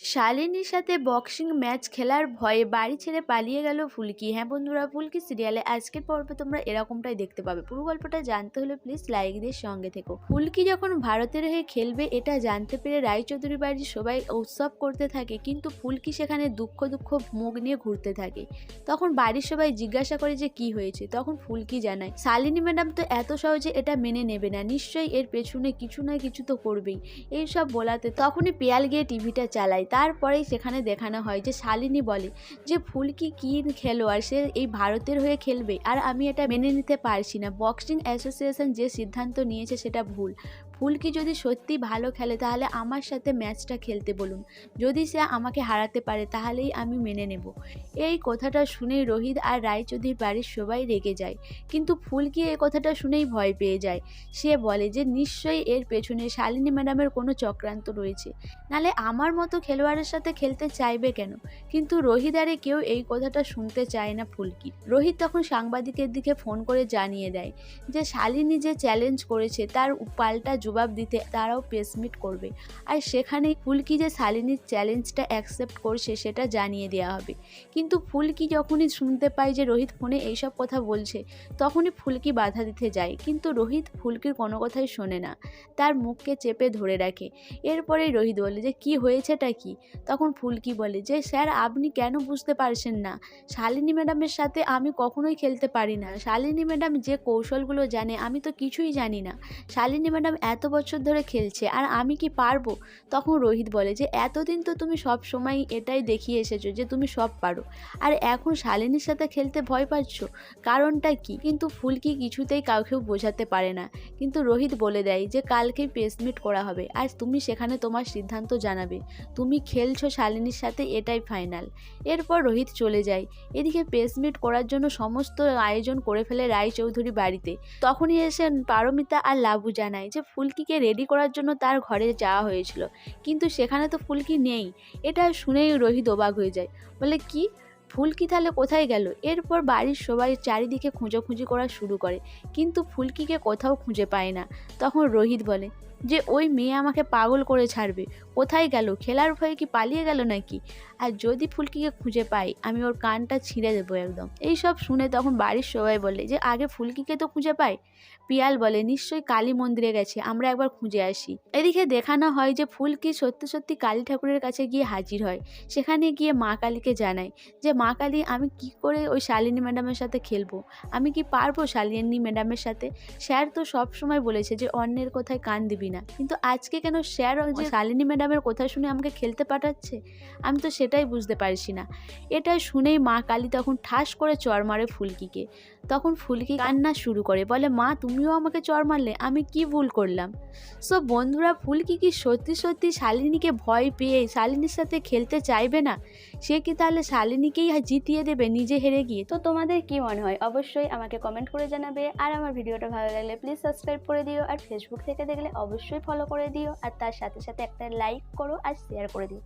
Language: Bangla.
শালিনীর সাথে বক্সিং ম্যাচ খেলার ভয়ে বাড়ি ছেড়ে পালিয়ে গেল ফুলকি। হ্যাঁ বন্ধুরা, ফুলকি সিরিয়ালে আজকের পর্বে তোমরা এরকমটাই দেখতে পাবে। পুরো গল্পটা জানতে হলে প্লিজ লাইক দিয়ে সঙ্গে থেকো। ফুলকি যখন ভারতের হয়ে খেলবে, এটা জানতে পেরে রায়চৌধুরী বাড়ির সবাই উৎসব করতে থাকে, কিন্তু ফুলকি সেখানে দুঃখ দুঃখ মুখ নিয়ে ঘুরতে থাকে। তখন বাড়ির সবাই জিজ্ঞাসা করে যে কি হয়েছে? তখন ফুলকি জানায়, শালিনী ম্যাডাম তো এত সহজে এটা মেনে নেবে না, নিশ্চয়ই এর পেছনে কিছু না কিছু তো করবেই। এইসব বলাতে তখনই পেয়াল গিয়ে টিভিটা চালায়। তারপরেই সেখানে দেখানো হয় যে শালিনী বলে যে ফুলকি কি খেলোয়াড় সে এই ভারতের হয়ে খেলবে। আর আমি এটা মেনে নিতে পারছি না। বক্সিং অ্যাসোসিয়েশন যে সিদ্ধান্ত নিয়েছে সেটা ভুল। ফুলকি যদি সত্যি ভালো খেলে তাহলে আমার সাথে ম্যাচটা খেলতে বলুন। যদি সে আমাকে হারাতে পারে তাহলেই আমি মেনে নেব। এই কথাটা শুনেই রোহিত আর রায়চৌধুরীর বাড়ির সবাই রেগে যায়। কিন্তু ফুলকি এই কথাটা শুনেই ভয় পেয়ে যায়। সে বলে যে, নিশ্চয়ই এর পেছনে শালিনী ম্যাডামের কোনো চক্রান্ত রয়েছে। নালে আমার মতো খেলোয়াড়ের সাথে খেলতে চাইবে কেন? কিন্তু রোহিত আরে কেউ এই কথাটা শুনতে চায় না ফুলকি। রোহিত তখন সাংবাদিকের দিকে ফোন করে জানিয়ে দেয় যে, শালিনী যে চ্যালেঞ্জ করেছে, তার পাল্টা জবাব দিতে তারাও প্রেসমিট করবে। আর সেখানে ফুলকি যে শালিনীর চ্যালেঞ্জটা অ্যাকসেপ্ট করছে, সেটা জানিয়ে দেওয়া হবে। কিন্তু ফুলকি যখনই শুনতে পায় যে, রোহিত ফোনে এইসব কথা বলছে, তখনই ফুলকি বাধা দিতে যায়। কিন্তু রোহিত ফুলকির কোনো কথাই শোনে না। তার মুখকে চেপে ধরে রাখে। এরপরেই রোহিত বলে যে, কি হয়েছেটা কি? তখন ফুলকি বলে, যে স্যার, আপনি কেন বুঝতে পারছেন না? শালিনী ম্যাডামের সাথে আমি কখনোই খেলতে পারি না। শালিনী ম্যাডাম যে কৌশলগুলো জানে, আমি তো কিছুই জানি না। শালিনী ম্যাডাম এত বছর ধরে খেলছে, আর আমি কি পারব? তখন রোহিত বলে, যে এতদিন তো তুমি সব সময় এটাই দেখিয়ে এসেছ, যে তুমি সব পারো। আর এখন শালিনীর সাথে খেলতে ভয় পাচ্ছ? কারণটা কি? কিন্তু ফুলকি কিছুতেই কাউকেও বোঝাতে পারে না। কিন্তু রোহিত বলে দেয়, যে কালকেই প্রেস মিট করা হবে, আর তুমি সেখানে তোমার সিদ্ধান্ত জানাবে। তুমি খেলছো শালিনীর সাথে, এটাই ফাইনাল এরপর রোহিত চলে যায়। এদিকে প্রেস মিট করার জন্য সমস্ত আয়োজন করে ফেলে রায়চৌধুরী বাড়িতে। তখনই এসে পারমিতা আর লাবু জানায় যে ফুলকিকে রেডি করার জন্য তার ঘরে যাওয়া হয়েছিল। কিন্তু সেখানে তো ফুলকি নেই। এটা শুনেই রোহিত অবাক হয়ে যায়। বলে, কি? ফুলকি তাহলে কোথায় গেল? এরপর বাড়ির সবাই চারিদিকে খোঁজোখুঁজি করা শুরু করে। কিন্তু ফুলকিকে কোথাও খুঁজে পায় না। তখন রোহিত বলে যে ওই মেয়ে আমাকে পাগল করে ছাড়বে। কোথায় গেল? খেলার ভয়ে কি পালিয়ে গেল নাকি? আর যদি ফুলকিকে খুঁজে পাই, আমি ওর কানটা ছিঁড়ে দেবো একদম। এই সব শুনে তখন বাড়ির সবাই বলে, যে আগে ফুলকিকে তো খুঁজে পাই? পিয়াল বলে, নিশ্চয়ই কালী মন্দিরে গেছে, আমরা একবার খুঁজে আসি। এদিকে দেখানো হয় যে ফুলকি সত্যি সত্যি কালী ঠাকুরের কাছে গিয়ে হাজির হয়। সেখানে গিয়ে মা কালীকে জানায় যে, মা কালী, আমি কি করে ওই শালিনী ম্যাডামের সাথে খেলব? আমি কি পারব শালিনী ম্যাডামের সাথে? স্যার তো সব সময় বলেছে যে, অন্যের কোথায় কান দিবি না। কিন্তু আজকে কেন স্যার যে শালিনী ম্যাডামের কথা শুনে আমাকে খেলতে পাঠাচ্ছে? আমি তো সেটাই বুঝতে পারছি না। এটা শুনেই মা কালী তখন ঠাস করে চর মারে ফুলকিকে। তখন ফুলকি কান্না শুরু করে বলে মা তুমিও আমাকে চর মারলে আমি কি ভুল করলাম? সো বন্ধুরা ফুলকি কি সত্যি সত্যি শালিনীকে ভয় পেয়ে শালিনীর সাথে খেলতে চাইবে না? সে কি তাহলে শালিনীকেই জিতিয়ে দেবে নিজে হেরে গিয়ে? তো তোমাদের কি মনে হয়? অবশ্যই আমাকে কমেন্ট করে জানাবে। আর আমার ভিডিওটা ভালো লাগলে প্লিজ সাবস্ক্রাইব করে দিও। আর ফেসবুক থেকে দেখলে অবশ্যই ফলো করে দিও আর তার সাথে সাথে একটা লাইক করো আর শেয়ার করে দিও।